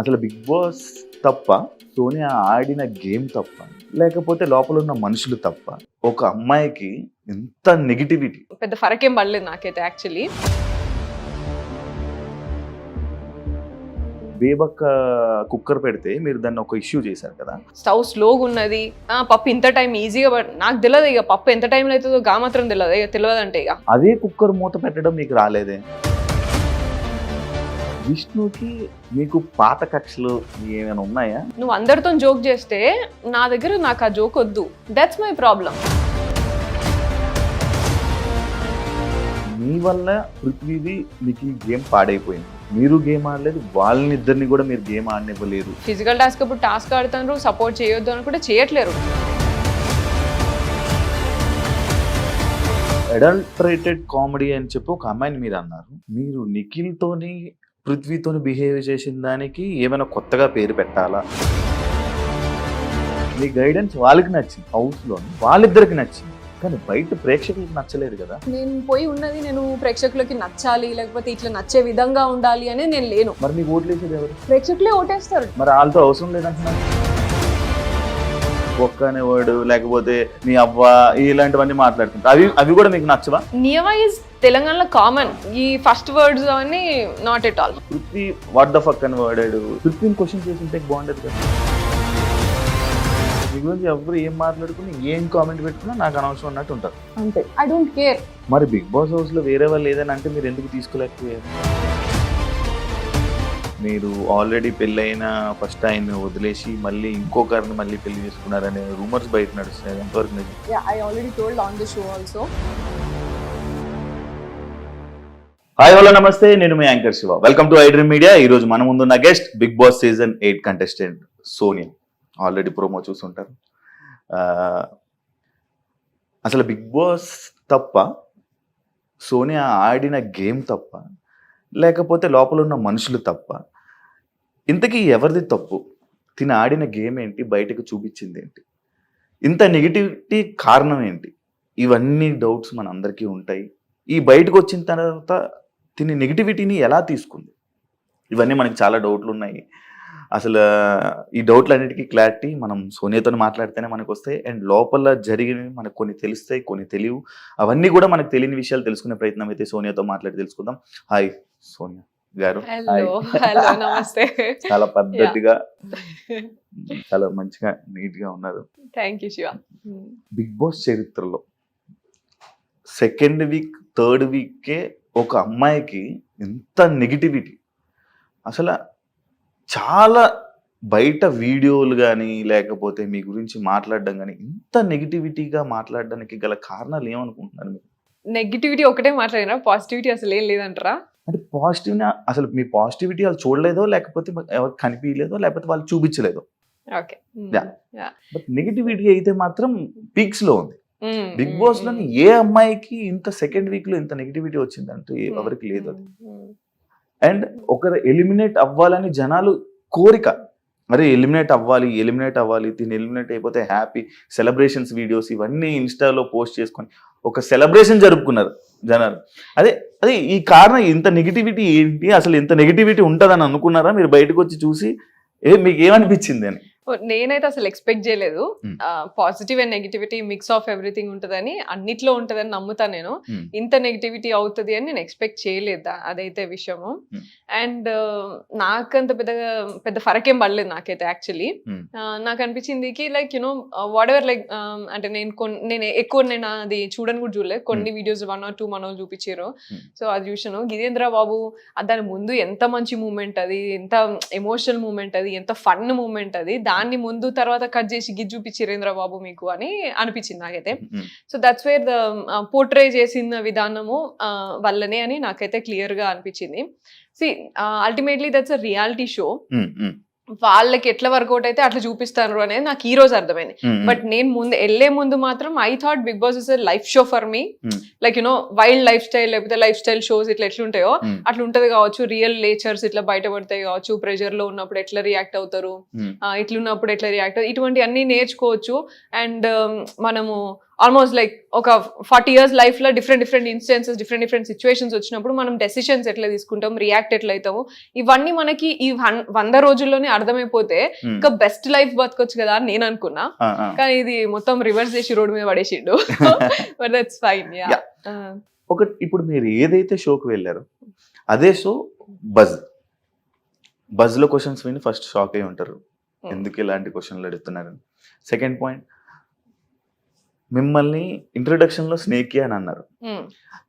అసలు big boss తప్ప సోనియా ఆడిన గేమ్ తప్ప లేకపోతే లోపల ఉన్న మనుషులు తప్ప ఒక అమ్మాయికి ఎంత నెగిటివిటీ పెద్ద ఫరకేం పడలేదు నాకైతే యాక్చువల్లీ బేబక్క కుక్కర్ పెడితే మీరు దాన్ని ఒక ఇష్యూ చేశారు కదా? స్టవ్ స్లోగా ఉన్నది. ఆ, పప్పు ఇంత టైం ఈజీగా నాకు తెలియదు ఇక పప్పు ఎంత టైంలో అవుతుందో గా మాత్రం తెలియదు ఇక తెలియదు అంటే ఇక. అదే కుక్కర్ మూత పెట్టడం మీకు రాలేదే? విష్ణుకి మీకు పాత కక్షలు ఏమైనా ఉన్నాయా? నువ్వు అందరితో జోక్ చేస్తే నా దగ్గర నాకు ఆ జోక్ వద్దు. దట్స్ మై ప్రాబ్లం మీ వల్ల పృథ్వీది మీకు ఈ గేమ్ పాడైపోయింది. మీరు గేమ్ ఆడలేదు వాళ్ళని ఇద్దరిని కూడా మీరు గేమ్ ఆడనివ్వలేదు ఫిజికల్ టాస్క్ అప్పుడు టాస్క్ ఆడుతున్నారు సపోర్ట్ చేయొద్దు అని కూడా చేయట్లేరు. అడల్టరేటెడ్ కామెడీ అని చెప్పి ఒక అమ్మాయిని మీరు అన్నారు. మీరు నిఖిల్తోని పృథ్వీతోని బిహేవ్ చేసిన దానికి ఏమైనా కొత్తగా పేరు పెట్టాలా? మీ గైడెన్స్ వాళ్ళకి నచ్చింది హౌస్లో వాళ్ళిద్దరికి నచ్చింది. కానీ బయట ప్రేక్షకులకు నచ్చలేదు కదా? నేను పోయి ఉన్నది నేను ప్రేక్షకులకి నచ్చాలి లేకపోతే ఇట్లా నచ్చే విధంగా ఉండాలి అనేది నేను లేను. మరి మీకు ఓట్లు వేసేది ఎవరు? ప్రేక్షకులే ఓటేస్తారు. మరి వాళ్ళతో అవసరం లేదంటున్నారు ఒక్క అనేవాడు లేకపోతే మీ అవ్వ ఇలాంటివన్నీ మాట్లాడుతుంటారు అవి అవి కూడా మీకు నచ్చవా? నియమా ఇస్ తెలంగాణలో కామన్ ఈ ఫస్ట్ వర్డ్స్ అవన్నీ not at all Prithvi what the fuck అని వాడాడు. పృథ్వీని క్వశ్చన్ చేసి ఉంటే బాగుండేది కదా. మీ గురించి ఎవరు ఏం మాట్లాడుకుని ఏం కామెంట్ పెట్టుకున్నా నాకు అనవసరం అన్నట్టు ఉంటారు. అంతే. ఐ డోంట్ కేర్ మరి బిగ్ బాస్ హౌస్లో వేరే వాళ్ళు ఏదైనా అంటే మీరు ఎందుకు తీసుకోలేకపోయారు? మీరు ఆల్రెడీ పెళ్ళైన ఫస్ట్ ఆయన వదిలేసి మళ్ళీ ఇంకొకరిని మళ్ళీ పెళ్ళి చేసుకున్నారనే రూమర్స్ బయట నడుస్తున్నాయి. ఎంతవరకు నిజం? I already told on the show also hi hello నమస్తే. నేను మీ anchor Shiva. Welcome to iDream Media ఈ రోజు మన ముందున్న guest Bigg Boss season eight contestant Sonia already promo చూసుంటారు. అసలు బిగ్ బాస్ తప్ప సోనియా ఆడిన గేమ్ తప్ప లేకపోతే లోపల ఉన్న మనుషులు తప్ప ఇంతకీ ఎవరిది తప్పు? తిన ఆడిన గేమ్ ఏంటి? బయటకు చూపించింది ఏంటి? ఇంత నెగిటివిటీ కారణం ఏంటి? ఇవన్నీ డౌట్స్ మన అందరికీ ఉంటాయి. ఈ బయటకు వచ్చిన తర్వాత తిని నెగిటివిటీని ఎలా తీసుకుంది? ఇవన్నీ మనకి చాలా డౌట్లు ఉన్నాయి. అసలు ఈ డౌట్లన్నిటికీ క్లారిటీ మనం సోనియాతో మాట్లాడితేనే మనకు వస్తాయి అండ్ లోపల జరిగినవి మనకు కొన్ని తెలుస్తాయి కొన్ని తెలియవు. అవన్నీ కూడా మనకు తెలియని విషయాలు తెలుసుకునే ప్రయత్నం అయితే సోనియాతో మాట్లాడి తెలుసుకుందాం. హాయ్ సోనియా గారు. నమస్తే. చాలా పద్ధతిగా చాలా మంచిగా నీట్గా ఉన్నారు. Thank you Shiva Bigg Boss చరిత్రలో సెకండ్ వీక్ థర్డ్ వీకే ఒక అమ్మాయికి ఎంత నెగిటివిటీ అసలు చాలా బయట వీడియోలు కానీ లేకపోతే మీ గురించి మాట్లాడడం కానీ ఇంత నెగిటివిటీగా మాట్లాడడానికి గల కారణాలు ఏమనుకుంటున్నారు మీరు? నెగిటివిటీ ఒకటే మాట్లాడినా పాజిటివిటీ అసలు ఏం లేదంటారా? అంటే పాజిటివ్ అసలు మీ పాజిటివిటీ వాళ్ళు చూడలేదో లేకపోతే ఎవరు కనిపించలేదో లేకపోతే వాళ్ళు చూపించలేదో? ఓకే. బట్ నెగిటివిటీ అయితే మాత్రం పీక్స్లో ఉంది. బిగ్ బాస్లోని ఏ అమ్మాయికి ఇంత సెకండ్ వీక్లో ఇంత నెగిటివిటీ వచ్చిందంటూ ఎవరికి లేదు అది. అండ్ ఒకరు ఎలిమినేట్ అవ్వాలని జనాలు కోరిక. మరి ఎలిమినేట్ అవ్వాలి ఎలిమినేట్ అవ్వాలి దీన్ని ఎలిమినేట్ అయిపోతే హ్యాపీ సెలబ్రేషన్స్ వీడియోస్ ఇవన్నీ ఇన్స్టాలో పోస్ట్ చేసుకొని ఒక సెలబ్రేషన్ జరుపుకున్నారు జనాలు. అదే అదే ఈ కారణం ఇంత నెగిటివిటీ ఏంటి? అసలు ఇంత నెగిటివిటీ ఉంటుందని అనుకున్నారా? మీరు బయటకు వచ్చి చూసి ఏ మీకు ఏమనిపించింది? అని. నేనైతే అసలు ఎక్స్పెక్ట్ చేయలేదు. Positive and negativity mix of everything ఉంటుందని అన్నిట్లో ఉంటుందని నమ్ముతాను నేను. ఇంత నెగిటివిటీ అవుతుంది అని నేను ఎక్స్పెక్ట్ చేయలేదు అదైతే విషయము. అండ్ నాకంత పెద్దగా పెద్ద ఫరకేం పడలేదు నాకైతే యాక్చువల్లీ. నాకు అనిపించింది కి like you know whatever like అంటే నేను కొన్ని నేను ఎక్కువ నేను అది చూడని కూడా చూడలేదు కొన్ని వీడియోస్ వన్ ఆర్ టూ మనోళ్ళు చూపించారు. సో అది చూసాను గిదేంద్ర బాబు దాని ముందు ఎంత మంచి మూమెంట్ అది ఎంత ఎమోషనల్ మూమెంట్ అది ఎంత ఫన్ మూమెంట్ అది దాన్ని ముందు తర్వాత కట్ చేసి గిది చూపించిరేంద్ర బాబు మీకు అని అనిపించింది నాకైతే. So that's where the portray చేసిన విధానము వల్లనే అని నాకైతే క్లియర్గా అనిపించింది. See ultimately that's a reality show వాళ్ళకి ఎట్లా వర్కౌట్ అయితే అట్లా చూపిస్తారు అనేది నాకు ఈ రోజు అర్థమైంది. బట్ నేను ముందు వెళ్ళే ముందు మాత్రం I thought Bigg Boss is life show for me. Like you know wild life style లేకపోతే లైఫ్ స్టైల్ షోస్ ఇట్లా ఎట్లుంటాయో. అట్లా ఉంటది కావచ్చు. రియల్ నేచర్స్ ఇట్లా బయటపడతాయి కావచ్చు. ప్రెషర్లో ఉన్నప్పుడు ఎట్లా రియాక్ట్ అవుతారు? ఇట్లున్నప్పుడు ఎట్లా రియాక్ట్ ఇటువంటి అన్ని నేర్చుకోవచ్చు. అండ్ మనము ఆల్మోస్ట్ లైక్ ఒక ఫార్టీ ఇయర్స్ లైఫ్లో different different instances different different situations వచ్చినప్పుడు మనం డెసిషన్స్ ఎట్లా తీసుకుంటాం రియాక్ట్ ఎట్లా అవుతాము ఇవన్నీ మనకి ఈ వంద రోజుల్లోనే అర్థమైపోతే ఉమ్. ఇంకా బెస్ట్ లైఫ్ బతకొచ్చు కదా అని నేను అనుకున్నా. కానీ ఇది మొత్తం రివర్స్ చేసి రోడ్ మీద పడేసిండు బట్ దట్స్ ఫైన్. ఒక ఇప్పుడు మీరు ఏదైతే షోకి వెళ్ళారో అదే షో బజ్ బజ్లో క్వశ్చన్స్ విని ఫస్ట్ షాక్ అయి ఉంటారు Hmm. ఎందుకు ఇలాంటి క్వశ్చన్లు అడుగుతున్నారని సెకండ్ పాయింట్ మిమ్మల్ని ఇంట్రొడక్షన్లో స్నేక్ అని అన్నారు.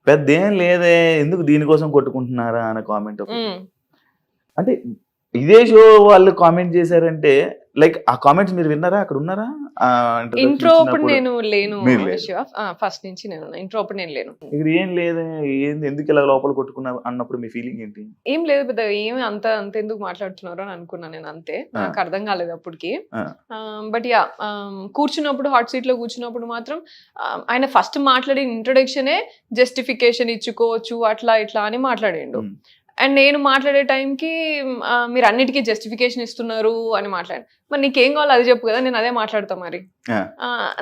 పెద్ద ఏం లేదే ఎందుకు దీనికోసం కొట్టుకుంటున్నారా అనే కామెంట్ అంటే ఇదే షో వాళ్ళు కామెంట్ చేశారంటే లైక్ ఆ కామెంట్స్ మీరు విన్నారా? అక్కడ ఉన్నారా? ఇంట్రో అప్పుడు? నేను లేను ఫస్ట్ నుంచి నేను ఇంట్రో అప్పుడు నేను లేను. ఇక్కడ ఏం లేదే ఏంది ఎందుకు ఇలా లోపల కొట్టుకున్నారు అన్నప్పుడు మీ ఫీలింగ్ ఏంటి? ఏం లేదు పెద్ద ఏమి అంత అంత ఎందుకు మాట్లాడుతున్నారు అని అనుకున్నాను నేను అంతే. నాకు అర్థం కాలేదు అప్పటికి. బట్ యా కూర్చున్నప్పుడు హాట్ సీట్లో కూర్చున్నప్పుడు మాత్రం um, ఆయన ఫస్ట్ మాట్లాడిన ఇంట్రొడక్షనే జస్టిఫికేషన్ ఇచ్చుకోవచ్చు అట్లా ఇట్లా అని మాట్లాడిండు. అండ్ నేను మాట్లాడే టైంకి మీరు అన్నిటికీ జస్టిఫికేషన్ ఇస్తున్నారు అని మాట్లాడి మరి నీకేం కావాలో అది చెప్పు కదా నేను అదే మాట్లాడతా మరి.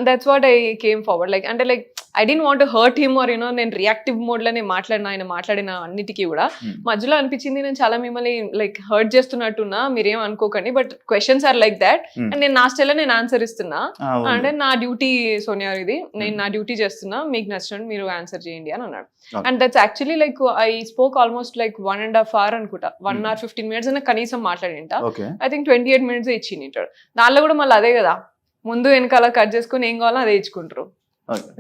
That's what I came forward like అంటే like I didn't want hurt him or you know నేను రియాక్టివ్ మోడ్లోనే మాట్లాడిన ఆయన మాట్లాడిన అన్నిటికీ కూడా Hmm. మధ్యలో అనిపించింది నేను చాలా మిమ్మల్ని లైక్ హర్ట్ చేస్తున్నట్టున్నా మీరేం అనుకోకండి but questions are like that. And నేను నా స్టైల్లో నేను ఆన్సర్ ఇస్తున్నా. అంటే నా డ్యూటీ సోనియా ఇది నేను Hmm. నా డ్యూటీ చేస్తున్నా మీకు నచ్చినట్టు మీరు ఆన్సర్ చేయండి అని అన్నాడు. And that's actually like I spoke almost like one and half hour అనుకుంటా వన్. అవర్ ఫిఫ్టీన్ మినిట్స్ అయినా కనీసం మాట్లాడింట I think twenty eight minutes ఇచ్చింది దానిలో కూడా మళ్ళీ అదే కదా ముందు వెనకాల కట్ చేసుకుని ఏం కావాలో అదే ఇచ్చుకుంటారు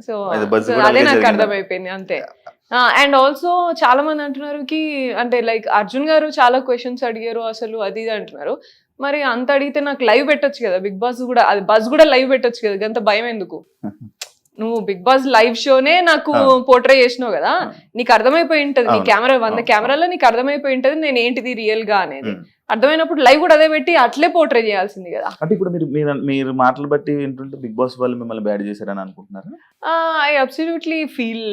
సో అది కూడా అదే నాకు? అర్థమైపోయింది అంతే అండ్ ఆల్సో చాలా మంది అంటున్నారు కి అంటే లైక్ అర్జున్ గారు చాలా క్వశ్చన్స్ అడిగారు అసలు అది ఇది అంటున్నారు మరి అంత అడిగితే నాకు లైవ్ పెట్టొచ్చు కదా బిగ్ బాస్ కూడా అది బస్ కూడా లైవ్ పెట్టొచ్చు కదా అంత భయం ఎందుకు నువ్వు బిగ్ బాస్ లైవ్ షోనే నాకు. పోర్ట్రే చేసినావు కదా. నీకు అర్థమైపోయి ఉంటది నీ. కెమెరా వంద. కెమెరాలో నీకు అర్థమైపోయి ఉంటది నేను ఏంటిది రియల్గా అనేది. అర్థమైనప్పుడు లైవ్ కూడా అదే పెట్టి అట్లే పోర్ట్రే చేయాల్సింది కదా. అంటే ఇప్పుడు మీరు మీరు మీరు మాటలు బట్టి వింటుంటే బిగ్ బాస్ వాళ్ళు మిమ్మల్ని బ్యాడ్ చేశారని అనుకుంటున్నారా? I absolutely feel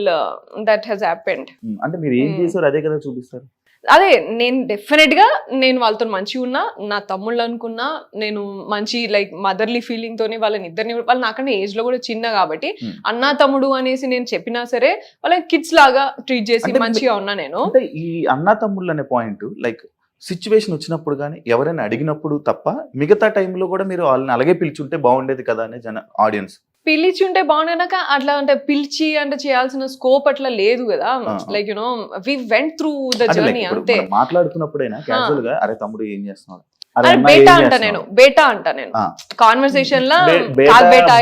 that he's happened అంటే మీరు ఏం ఉమ్. చేశారు అదే కదా చూపిస్తారు. అదే నేను డెఫినెట్గా నేను వాళ్ళతో మంచిగా ఉన్నా నా తమ్ముళ్ళు అనుకున్నా నేను మంచి లైక్ మదర్లీ ఫీలింగ్ తోని వాళ్ళని ఇద్దరిని వాళ్ళు నాకన్నా ఏజ్లో కూడా చిన్న కాబట్టి Hmm. అన్నా తమ్ముడు అనేసి నేను చెప్పినా సరే వాళ్ళకి కిడ్స్ లాగా ట్రీట్ చేసి మంచిగా ఉన్నా నేను. ఈ అన్నా తమ్ముళ్ళు అనే పాయింట్ లైక్ సిచ్యువేషన్ వచ్చినప్పుడు కానీ ఎవరైనా అడిగినప్పుడు తప్ప మిగతా టైంలో కూడా మీరు వాళ్ళని అలాగే పిలిచుంటే బాగుండేది కదా అనే జన ఆడియన్స్ పిలిచి ఉంటే బాగున్నాక అట్లా అంటే పిలిచి అంటే చేయాల్సిన స్కోప్ అట్లా లేదు కదా. Like you know we went through the journey అంతే మాట్లాడుతున్నప్పుడైనా క్యాజువల్గా అరే తమ్ముడు ఏం చేస్తున్నాడు అరే బేటా అంట? నేను బేటా అంట నేను. కాన్వర్సేషన్ లా బేటా.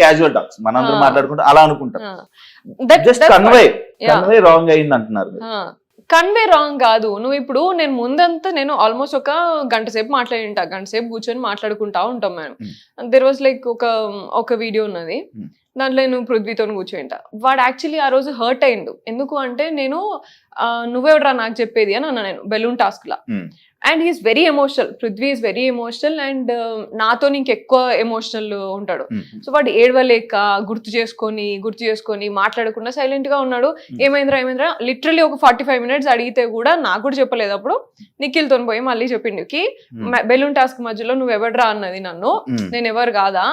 క్యాజువల్ టాక్స్ మనందరం. మాట్లాడుకుంటే అలా అనుకుంటాం జస్ట్ కన్వే. కన్వే రాంగ్ అయింది అంటున్నారు. కన్వే రాంగ్ కాదు. నువ్వు ఇప్పుడు నేను ముందంతా నేను ఆల్మోస్ట్ ఒక గంట సేపు మాట్లాడింటా గంట సేపు కూర్చొని మాట్లాడుకుంటా ఉంటాం మేము దెర్ వాజ్ లైక్ ఒక ఒక వీడియో ఉన్నది. Hmm. దాంట్లో నేను పృథ్వీతో కూర్చోయింట వాడు యాక్చువల్లీ ఆ రోజు హర్ట్ అయిండు. ఎందుకు అంటే నేను నువ్వెవడరా నాకు చెప్పేది అని అన్నా నేను. బెలూన్ టాస్క్ లా. Hmm. And he's very emotional Prithvi is very emotional and నాతో ఇంకెక్కువ ఎమోషనల్ ఉంటాడు. సో వాడు ఏడవలేక గుర్తు చేసుకొని గుర్తు చేసుకొని మాట్లాడకుండా సైలెంట్గా ఉన్నాడు ఏమైందిరా ఏమైందిరా లిటరలీ ఒక ఫార్టీ ఫైవ్ మినిట్స్ అడిగితే కూడా నాకు కూడా చెప్పలేదు అప్పుడు నిఖిల్తో పోయి మళ్ళీ చెప్పిండు కి. బెలూన్ టాస్క్ మధ్యలో నువ్వు ఎవడరా అన్నది నన్ను. నేను ఎవరు కాదా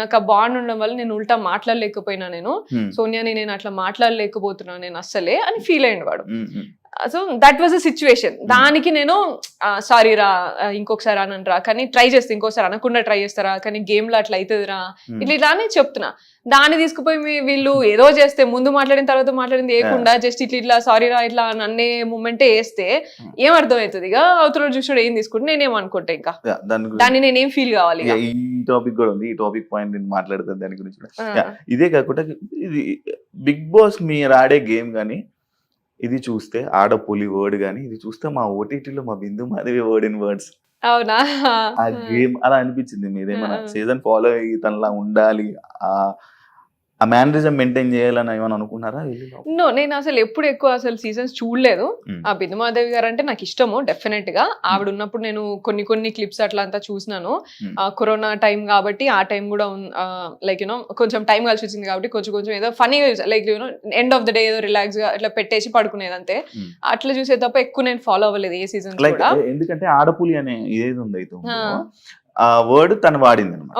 నాకు ఆ బాండ్ ఉండడం వల్ల నేను ఉల్టా మాట్లాడలేకపోయినా నేను. సోనియాని నేను అట్లా మాట్లాడలేకపోతున్నా నేను అస్సలే అని ఫీల్ అయ్యిండు వాడు. So that was a situation. దానికి నేను సారీ రా ఇంకొకసారి అనరా కానీ ట్రై చేస్తే ఇంకోసారి అనకుండా ట్రై చేస్తారా కానీ గేమ్లో అట్లా అవుతుందిరా ఉమ్. ఇట్లా ఇట్లా అని చెప్తున్నా. దాన్ని తీసుకుపోయి వీళ్ళు ఏదో చేస్తే ముందు మాట్లాడిన తర్వాత మాట్లాడింది వేయకుండా జస్ట్ ఇట్లా ఇట్లా సారీ రా ఇట్లా అని అన్నే మూమెంటే వేస్తే Hmm. ఏం అర్థం అవుతుంది ఇక అవతల చూసాడు ఏం తీసుకుంటే నేనేం అనుకుంటా ఇంకా. దాన్ని నేనేం ఫీల్ కావాలి ఈ టాపిక్ కూడా ఉంది. ఈ టాపిక్ పాయింట్ నేను మాట్లాడతాను దాని గురించి ఇదే కాకుండా ఇది బిగ్ బాస్ మీరు ఆడే గేమ్ కానీ ఇది చూస్తే ఆడ పులి వర్డ్ కానీ ఇది చూస్తే మా ఓటీటీలో మా Bindu Madhavi word in words అవునా ఆ గేమ్ అలా అనిపించింది మీరేమన్నా ఆ. సీజన్ ఫాలో అయ్యి తనలా ఉండాలి ఆ ఆ మేనరిజం మెయింటైన్ చేయాలని ఏమైనా అనుకున్నారా? నో నేను అసలు ఎప్పుడు ఎక్కువ అసలు సీజన్స్ చూడలేదు. ఆ బిందుమాదేవి గారు అంటే నాకు ఇష్టము డెఫినెట్గా ఆవిడ ఉన్నప్పుడు నేను కొన్ని కొన్ని క్లిప్స్ అట్లా అంతా చూసినాను. కరోనా టైం కాబట్టి ఆ టైం కూడా లైక్ యూనో కొంచెం టైం కలిసి వచ్చింది కాబట్టి కొంచెం కొంచెం ఏదో ఫనీగా like you know end of the day ఏదో రిలాక్స్గా ఇట్లా పెట్టేసి పడుకునేది అంతే. అట్లా చూసే తప్ప ఎక్కువ నేను ఫాలో అవ్వలేదు ఏ సీజన్ కూడా. ఎందుకంటే ఆడపులి అనే ఏది ఉంది అయితే ఉందో, ఆ. వర్డ్ తను వాడింది అనమాట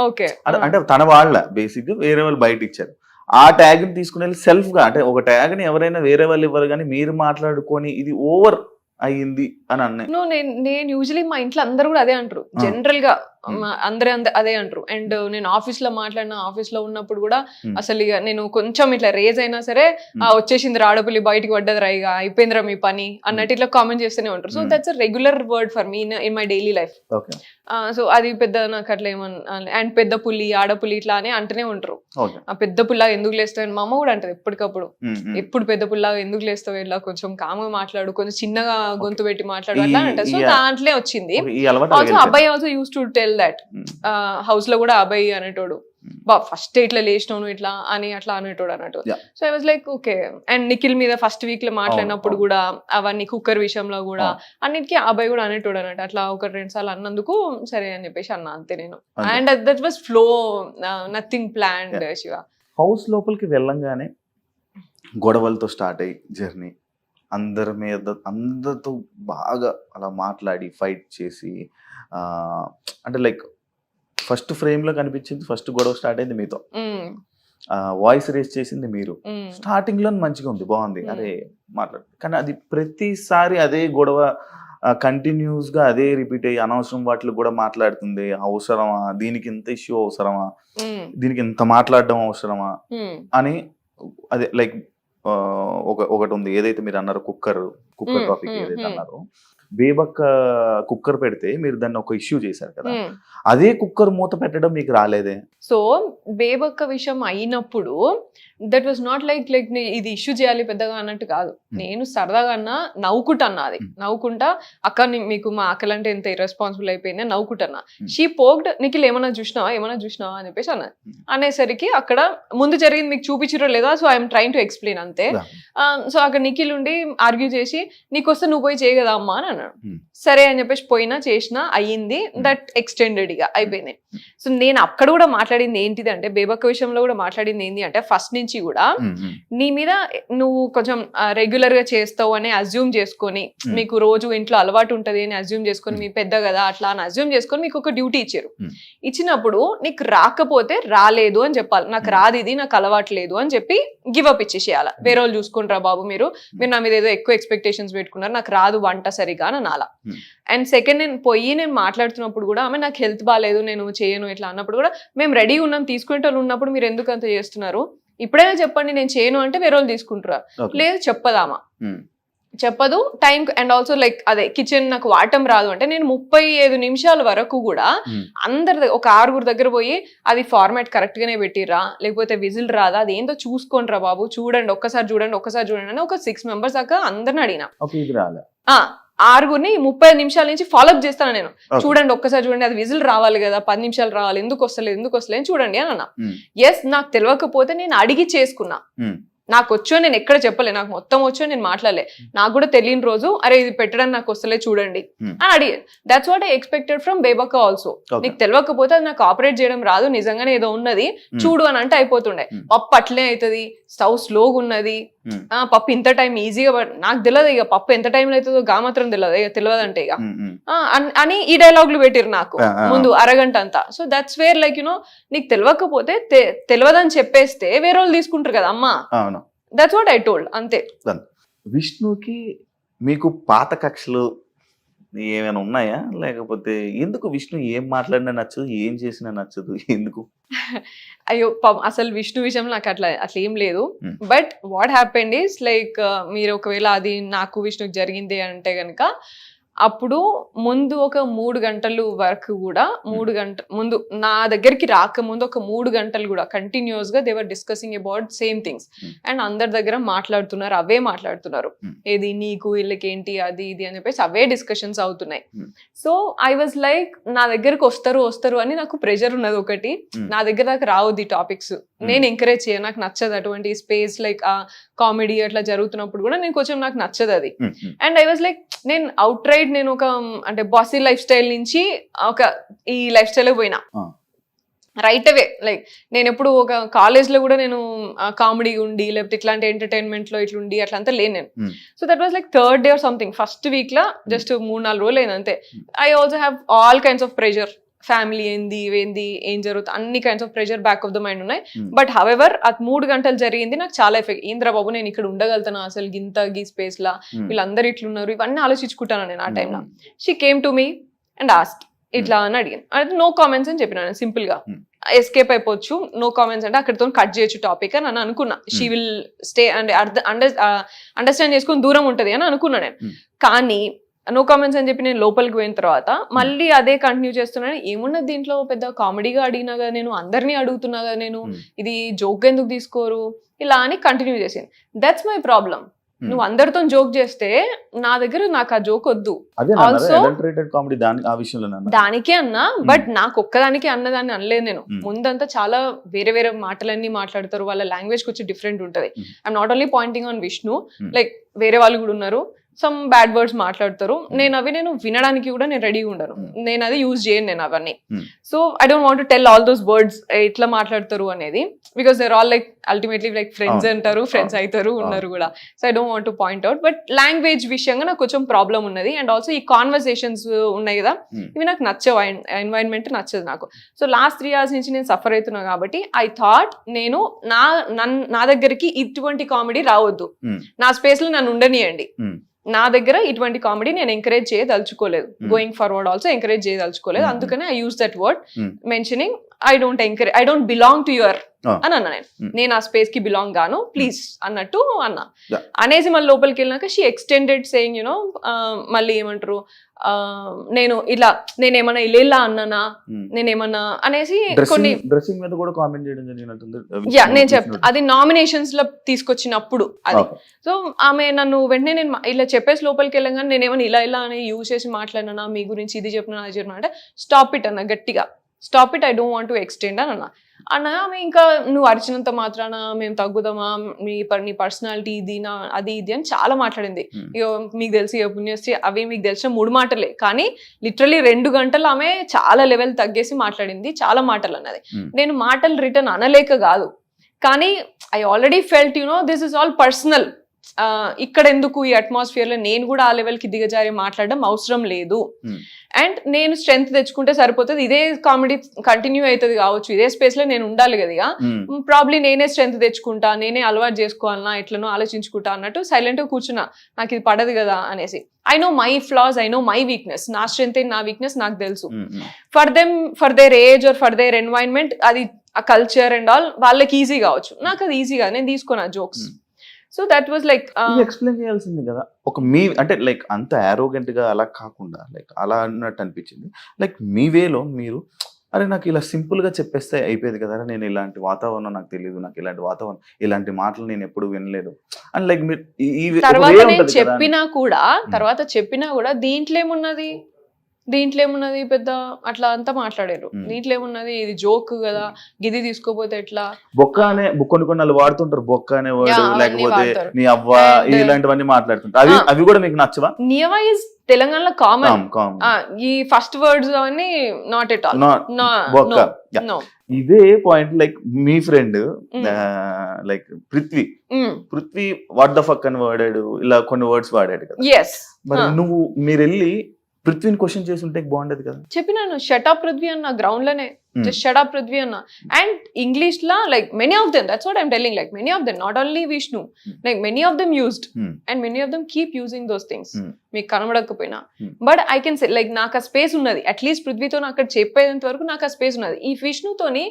అంటే తన వాళ్ళ బేసిక్గా వేరే వాళ్ళు బయట ఇచ్చారు ఆ ట్యాగ్ తీసుకుని వెళ్ళి సెల్ఫ్గా అంటే ఒక ట్యాగ్ని ఎవరైనా వేరే వాళ్ళు ఇవ్వరు కానీ మీరు మాట్లాడుకొని ఇది ఓవర్ అయ్యింది అని అన్నాయి నేను నేను యూజువలీ మా ఇంట్లో అందరూ కూడా అదే అంటారు. జనరల్గా అందరూ అంద- అదే అంటారు. అండ్ నేను ఆఫీస్లో మాట్లాడిన ఆఫీస్లో ఉన్నప్పుడు కూడా. అసలు ఇక నేను కొంచెం ఇట్లా రేజ్ అయినా సరే ఆ వచ్చేసింది రాడపల్లి బయటికి పడ్డదిరా ఇక అయిపోయిందిరా మీ పని అన్నట్టు ఇట్లా కామెంట్ చేస్తూనే ఉంటారు. So. That's a regular word for me in my daily life so అది పెద్ద నాకు అట్లా ఏమన్నా అండ్ పెద్ద పులి ఆడపులి ఇట్లా అని అంటూనే ఉంటారు. ఆ పెద్ద పుల్ల ఎందుకు లేస్తావు? మా అమ్మ కూడా అంటది ఎప్పటికప్పుడు. ఎప్పుడు పెద్ద పుల్ల ఎందుకు లేస్తావు? ఇలా కొంచెం కామ్గా మాట్లాడు కొంచెం చిన్నగా గొంతు పెట్టి మాట్లాడు అట్లా అంటారు సో దాంట్లో వచ్చింది. ఆల్సో అబ్బాయి also use to tell that Hmm. హౌస్లో కూడా అబ్బాయి అనేటోడు Hmm. బా ఫస్ట్ ఇట్లా లేచినావు నువ్వు ఇట్లా అని అట్లా అనేటోడు అన్నట్టు. So I was like okay and Nikhil మీద ఫస్ట్ వీక్లో మాట్లాడినప్పుడు అవును. కూడా అవన్నీ కుక్కర్ విషయంలో కూడా అవును. అన్నిటికీ అబ్బాయి కూడా అనేటోడు అన్నట్టు అట్లా ఒక రెండు సార్లు అన్నందుకు సరే అని చెప్పేసి అన్నా అంతే నేను. And that was flow nothing planned Shiva house లోపలికి వెళ్ళంగానే గొడవలతో స్టార్ట్ అయ్యి జర్నీ అందరి మీద అందరితో బాగా అలా మాట్లాడి ఫైట్ చేసి అంటే లైక్ ఫస్ట్ ఫ్రేమ్లో కనిపించింది ఫస్ట్ గొడవ స్టార్ట్ అయింది మీతో. వాయిస్ రేస్ చేసింది మీరు. స్టార్టింగ్లో మంచిగా ఉంది బాగుంది. అరే మాట్లాడు. కానీ అది ప్రతిసారి అదే గొడవ కంటిన్యూస్గా అదే రిపీట్ అయ్యి అనవసరం వాటిలో కూడా మాట్లాడుతుంది. అవసరమా? దీనికి ఇంత ఇష్యూ అవసరమా? దీనికి ఇంత మాట్లాడడం అవసరమా? అని అదే లైక్ ఒక ఒకటి ఉంది. ఏదైతే మీరు అన్నారు కుక్కర్ కుక్కర్ టాపిక్ ఏదైతే. అన్నారో బేబక్క కుక్కర్ పెడితే మీరు దాన్ని ఒక ఇష్యూ చేశారు కదా. అదే కుక్కర్ మూత పెట్టడం మీకు రాలేదే సో బేబక్క విషయం అయినప్పుడు that was not like like ఇది ఇష్యూ చేయాలి పెద్దగా అన్నట్టు కాదు. నేను సరదాగా అన్నా నవ్వుకుంటా అది. Hmm. నవ్వుకుంటా అక్క మీకు మా అక్కలంటే ఎంత ఇర్రెస్పాన్సిబుల్ అయిపోయింది అని నవ్వుకుంటున్నా. Hmm. షీ పోక్డ్ నీకు ఏమన్నా చూసినావా? ఏమన్నా చూసినావా? అని చెప్పేసి అన్నది Hmm. అనేసరికి అక్కడ ముందు జరిగింది మీకు చూపించారో లేదా? So I'm train to explain అంతే. సో అక్కడ నిఖిల్ ఉండి ఆర్గ్యూ చేసి నీకు వస్తే నువ్వు పోయి చేయగదా అమ్మా? అని అన్నాడు. Hmm. సరే అని చెప్పేసి పోయినా చేసినా అయ్యింది. దట్ ఎక్స్టెండెడ్గా అయిపోయింది. సో నేను అక్కడ కూడా మాట్లాడింది ఏంటిది అంటే బేబక్క విషయంలో కూడా మాట్లాడింది ఏంటి అంటే ఫస్ట్ నుంచి కూడా. నీ మీద నువ్వు కొంచెం రెగ్యులర్గా చేస్తావు అని అజ్యూమ్ చేసుకొని. మీకు రోజు ఇంట్లో అలవాటు ఉంటది అని అజ్యూమ్ చేసుకొని మీ పెద్ద కదా అట్లా అని అజ్యూమ్ చేసుకొని మీకు ఒక డ్యూటీ ఇచ్చారు. ఇచ్చినప్పుడు నీకు రాకపోతే రాలేదు అని చెప్పాలి నాకు. రాదు ఇది నాకు అలవాటు లేదు అని చెప్పి గివ్ అప్ ఇచ్చేసేయాలి వేరే వాళ్ళు చూసుకుంటారా బాబు మీరు మీరు నా మీద ఏదో ఎక్కువ ఎక్స్పెక్టేషన్స్ పెట్టుకున్నారు నాకు రాదు వంట సరిగా అని Hmm. అండ్ సెకండ్ నేను పోయి నేను మాట్లాడుతున్నప్పుడు కూడా ఆమె నాకు హెల్త్ బాగాలేదు నేను చేయను ఇట్లా అన్నప్పుడు కూడా మేము రెడీ ఉన్నాం తీసుకునే వాళ్ళు ఉన్నప్పుడు మీరు ఎందుకు అంత చేస్తున్నారు ఇప్పుడైనా చెప్పండి నేను చేయను అంటే వేరే వాళ్ళు తీసుకుంటారా. లేదు చెప్పదామా. చెప్పదు. టైం అండ్ ఆల్సో లైక్ అదే కిచెన్ నాకు వాడటం రాదు అంటే నేను ముప్పై ఐదు నిమిషాల వరకు కూడా. అందరి ఒక ఆరుగురు దగ్గర పోయి అది ఫార్మాట్ కరెక్ట్ గానే పెట్టిర్రా? లేకపోతే విజిల్ రాదా? అది ఏందో చూసుకోండిరా బాబు. చూడండి ఒక్కసారి చూడండి ఒక్కసారి చూడండి అని ఒక సిక్స్ మెంబర్స్ దాకా అందరిని అడిగిన. ఆరుగురిని ముప్పై నిమిషాల నుంచి ఫాలోఅప్ చేస్తాను నేను. చూడండి ఒక్కసారి చూడండి అది విజిల్ రావాలి కదా పది నిమిషాలు రావాలి ఎందుకు వస్తలేదు ఎందుకు వస్తలేదు చూడండి అని అన్న Hmm. ఎస్ నాకు తెలియకపోతే నేను అడిగి చేసుకున్నా Hmm. నాకు వచ్చో నేను ఎక్కడ చెప్పలే నాకు మొత్తం వచ్చో నేను మాట్లాడలే నాకు కూడా తెలియని రోజు అరే ఇది పెట్టడం నాకు వస్తలే చూడండి Hmm. అని అడిగి that's what I expected from Bebakka also. నీకు తెలియకపోతే అది నాకు ఆపరేట్ చేయడం రాదు నిజంగానే ఏదో ఉన్నది Hmm. చూడు అని అంటే అయిపోతుండే Hmm. పప్పు అట్లే అవుతుంది స్టవ్ స్లోగా ఉన్నది Hmm. పప్పు ఇంత టైం ఈజీగా నాకు తెలియదు ఇక పప్పు ఎంత టైంలో అవుతుందో గా మాత్రం తెలియదు ఇక తెలియదు అంటే ఇక. Hmm, hmm. అన్- ఈ డైలాగులు పెట్టిరు నాకు. ముందు అరగంట అంతా. So that's where like you know నీకు తెలియకపోతే తెలియదని చెప్పేస్తే వేరే వాళ్ళు తీసుకుంటారు కదా అమ్మా. దట్స్ వాట్ ఐ టోల్డ్ అంతే. విష్ణుకి మీకు పాత కక్షలు ఏమైనా ఉన్నాయా? లేకపోతే ఎందుకు విష్ణు ఏం మాట్లాడినా నచ్చదు ఏం చేసినా నచ్చదు? ఎందుకు? అయ్యో అసలు విష్ణు విషయంలో నాకు అట్లా అట్లా ఏం లేదు. But what happened is like మీరు ఒకవేళ అది నాకు విష్ణుకి జరిగింది అంటే గనక అప్పుడు ముందు ఒక మూడు గంటలు వరకు కూడా మూడు గంట ముందు నా దగ్గరికి రాకముందు ఒక మూడు గంటలు కూడా కంటిన్యూస్గా they were discussing about same things Hmm. అండ్ అందరి దగ్గర మాట్లాడుతున్నారు అవే మాట్లాడుతున్నారు Hmm. ఏది నీకు వీళ్ళకి ఏంటి అది ఇది అని చెప్పేసి అవే డిస్కషన్స్ అవుతున్నాయి Hmm. So I was like నా దగ్గరకు వస్తారు వస్తారు అని నాకు ప్రెషర్ ఉన్నది ఒకటి Hmm. నా దగ్గర దాకా రావద్దు ఈ టాపిక్స్ నేను ఎంకరేజ్ చేయను నాకు నచ్చదు అటువంటి స్పేస్ లైక్ ఆ కామెడీ అట్లా జరుగుతున్నప్పుడు కూడా నేను కొంచెం నాకు నచ్చదు అది Hmm, hmm. And I was like నేను అవుట్ రైడ్ నేను ఒక అంటే బాసీ లైఫ్ స్టైల్ నుంచి ఒక ఈ లైఫ్ స్టైల్ పోయినా. రైట్ అవే లైక్ నేను ఎప్పుడు ఒక కాలేజ్లో కూడా నేను కామెడీ ఉండి లేకపోతే ఇట్లాంటి ఎంటర్టైన్మెంట్లో ఇట్లా ఉండి అట్లా అంతా లేను నేను. So that was like third day or something first week law just మూడు నాలుగు రోజులు అయింది అంతే. I also have all kinds of pressure family ఏంది ఇవేంది ఏం జరుగుతుంది అన్ని kinds of pressure back of the mind ఉన్నాయి. Hmm. బట్ హవెవర్ అది మూడు గంటలు జరిగింది నాకు చాలా ఎఫెక్ట్ ఏంద్రా బాబు నేను ఇక్కడ ఉండగలుగుతాను? అసలు గింత గీ స్పేస్ లా? Hmm. వీళ్ళందరూ ఇట్లున్నారు ఇవన్నీ ఆలోచించుకుంటాను నేను ఆ టైంలో she came to me and asked ఇట్లా అని అడిగాను. అది నో కామెంట్స్ అని చెప్పిన సింపుల్గా. Hmm. ఎస్కేప్ అయిపోవచ్చు నో కామెంట్స్ అంటే అక్కడితో కట్ చేయొచ్చు టాపిక్ అని నేను అనుకున్నా. She Hmm. Will stay and understand చేసుకుని దూరం ఉంటది అని అనుకున్నా నేను. Hmm. కానీ నో కామెంట్స్ అని చెప్పి నేను లోపలికి పోయిన తర్వాత మళ్ళీ అదే కంటిన్యూ చేస్తున్నాను. ఏమున్నది దీంట్లో పెద్ద కామెడీగా అడిగినా కదా నేను అందరినీ అడుగుతున్నా కదా నేను Hmm. ఇది జోక్ ఎందుకు తీసుకోరు? ఇలా అని కంటిన్యూ చేసింది. That's my problem Hmm. నువ్వు అందరితో జోక్ చేస్తే నా దగ్గర నాకు ఆ జోక్ వద్దు. అదే Also- అడల్టరేటెడ్ కామెడీ దాని ఆ విషయంలో నాన్న. దానికే అన్నా బట్ నాకు ఒక్కదానికి అన్నదాన్ని అనలేదు నేను. Hmm. ముందంతా చాలా వేరే వేరే మాటలన్నీ మాట్లాడతారు. వాళ్ళ లాంగ్వేజ్ వచ్చి డిఫరెంట్ ఉంటది. Hmm. I'm not only pointing on Vishnu Hmm. Like వేరే వాళ్ళు కూడా ఉన్నారు. సమ్ బ్యాడ్ వర్డ్స్ మాట్లాడతారు నేను అవి నేను వినడానికి కూడా నేను రెడీ ఉండను Hmm. నేను అది యూజ్ చేయను నేను అవన్నీ Hmm. So I don't want tell all those words ఎట్లా మాట్లాడతారు అనేది because there all like ultimately like friends. అంటారు ఫ్రెండ్స్. అవుతారు ఉన్నారు కూడా so I don't want to point out but language విషయంగా నాకు కొంచెం ప్రాబ్లం ఉన్నది అండ్ ఆల్సో ఈ కాన్వర్సేషన్స్ ఉన్నాయి కదా Hmm. ఇవి నాకు నచ్చవు ఎన్వైరన్మెంట్ నచ్చదు నాకు సో లాస్ట్ త్రీ ఇయర్స్ నుంచి నేను సఫర్ అవుతున్నా కాబట్టి ఐ థాట్ నేను నా నా దగ్గరికి ఇటువంటి కామెడీ రావద్దు Hmm. నా స్పేస్లో నన్ను ఉండనియండి Hmm. నా దగ్గర ఇటువంటి కామెడీ నేను ఎంకరేజ్ చేయదలుచుకోలేదు. గోయింగ్ ఫార్వర్డ్ ఆల్సో ఎంకరేజ్ చేయదలుచుకోలేదు Hmm. అందుకనే I use that word. Mentioning I don't encourage I don't belong to your. అని అన్నా నేను. నేను ఆ స్పేస్కి బిలాంగ్ గాను ప్లీజ్ అన్నట్టు అన్నా. అనేసి మళ్ళీ లోపలికి వెళ్ళినాక షీ ఎక్స్టెండెడ్ సేయింగ్ యూనో మళ్ళీ ఏమంటారు నేను ఇలా నేనేమన్నా ఇలా అన్నానా నేనేమన్నా అనేసి కొన్ని డ్రెస్సింగ్ మీద కూడా కామెంట్ చేయడం జరిగినట్టుంది యా నేను చెప్తా అది నామినేషన్స్లో తీసుకొచ్చినప్పుడు అది. సో ఆమె నన్ను వెంటనే నేను ఇలా చెప్పేసి లోపలికి వెళ్ళగానే నేను ఏమైనా ఇలా ఇలా అని యూజ్ చేసి మాట్లాడినా మీ గురించి ఇది చెప్పినా అది చెప్పినా అంటే స్టాప్ ఇట్ అన్న గట్టిగా stop it I don't want to extend అని అన్న. అన్న ఆమె ఇంకా నువ్వు అరిచినంత మాత్రాన మేము తగ్గుదామా? మీ నీ పర్సనాలిటీ ఇది నా అది ఇది అని చాలా మాట్లాడింది. Hmm. ఇగో మీకు తెలిసి ఇగో పుణ్యశ్రీ అవి మీకు తెలిసిన మూడు మాటలే. కానీ లిటరలీ రెండు గంటలు ఆమె చాలా లెవెల్ తగ్గేసి మాట్లాడింది. చాలా మాటలు అన్నది. Hmm. నేను మాటలు రిటర్న్ అనలేక కాదు. కానీ I already felt you know this is all personal ఇక్కడ ఎందుకు ఈ అట్మాస్ఫియర్లో నేను కూడా ఆ లెవెల్కి దిగజారి మాట్లాడడం అవసరం లేదు Hmm. అండ్ నేను స్ట్రెంగ్త్ తెచ్చుకుంటే సరిపోతుంది ఇదే కామెడీ కంటిన్యూ అవుతుంది కావచ్చు ఇదే స్పేస్లో నేను ఉండాలి కదా ఇక. Hmm. ప్రాబ్లీ నేనే స్ట్రెంత్ తెచ్చుకుంటా నేనే అలవాటు చేసుకోవాలన్నా ఎట్లనో ఆలోచించుకుంటా అన్నట్టు సైలెంట్గా కూర్చున్నా నాకు ఇది పడదు కదా అనేసి I know my flaws I know my weakness నా స్ట్రెంత్ నా వీక్నెస్ నాకు తెలుసు Hmm. For them for their age or for their environment అది ఆ కల్చర్ అండ్ ఆల్ వాళ్ళకి ఈజీ కావచ్చు నాకు అది ఈజీగా నేను తీసుకున్నా jokes Hmm. So that was like explain చేయాల్సింది కదా. ఒక మీ అంటే లైక్ అంత యారోగెంట్గా అలా కాకుండా లైక్ అలా అన్నట్టు అనిపించింది. లైక్ మీ వేలో మీరు అరే నాకు ఇలా సింపుల్గా చెప్పేస్తే అయిపోయేది కదా నేను ఇలాంటి వాతావరణం నాకు తెలియదు నాకు ఇలాంటి వాతావరణం ఇలాంటి మాటలు నేను ఎప్పుడు వినలేదు. అండ్ లైక్ మీరు. చెప్పినా కూడా తర్వాత చెప్పినా కూడా దీంట్లో ఏమున్నది? దీంట్లో ఏమున్నది పెద్ద అట్లా అంతా మాట్లాడారు. దీంట్లో ఏమున్నది? ఇది జోక్ కదా. గిది తీసుకోపోతే ఎట్లా? బొక్క అనే కొన్ని కొన్ని వాడుతుంటారు. బొక్క అనే వర్డ్ లేకపోతే. నీ అవ్వ ఇలాంటివన్నీ మాట్లాడుతుంటారు. అవి. అవి కూడా మీకు నచ్చవా? నియమా ఇస్ తెలంగాణలో కామన్ కామ్ కామ్. ఈ ఫస్ట్ వర్డ్స్ అవన్నీ నాట్ ఎట్ ఆల్ బొక్క. ఇదే point like me friend. Like Prithvi. Prithvi what the fuck అని వాడాడు? ఇలా కొన్ని వర్డ్స్ వాడాడు కదా. మరి. నువ్వు మీరు వెళ్ళి పృథ్వీని క్వశ్చన్ చేసి ఉంటే బాగుండేది కదా. చెప్పినాను షటప్ పృథ్వీ అన్న గ్రౌండ్లోనే. Hmm. జస్ట్ షటప్ పృథ్వీ అన్న. And English law like many of them that's what I'm telling like many of them not only Vishnu Hmm. Like many of them used Hmm. And many of them keep using those things Hmm. మీకు కనబడకపోయినా. Hmm. But I can say like నాకు ఆ space ఉన్నది. At least పృథ్వీతో అక్కడ చెప్పేంత వరకు నాకు ఆ స్పేస్ ఉన్నది. ఈ విష్ణుతోని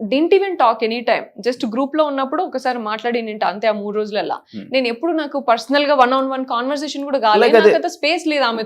didn't even talk any time just గ్రూప్లో ఉన్నప్పుడు ఒకసారి మాట్లాడి నింట అంతే ఆ మూడు రోజులల్లా. Hmm. నేను ఎప్పుడు నాకు పర్సనల్గా వన్ ఆన్ వన్ కాన్వర్సేషన్ కూడా కాలేదు స్పేస్ లేదు ఆమె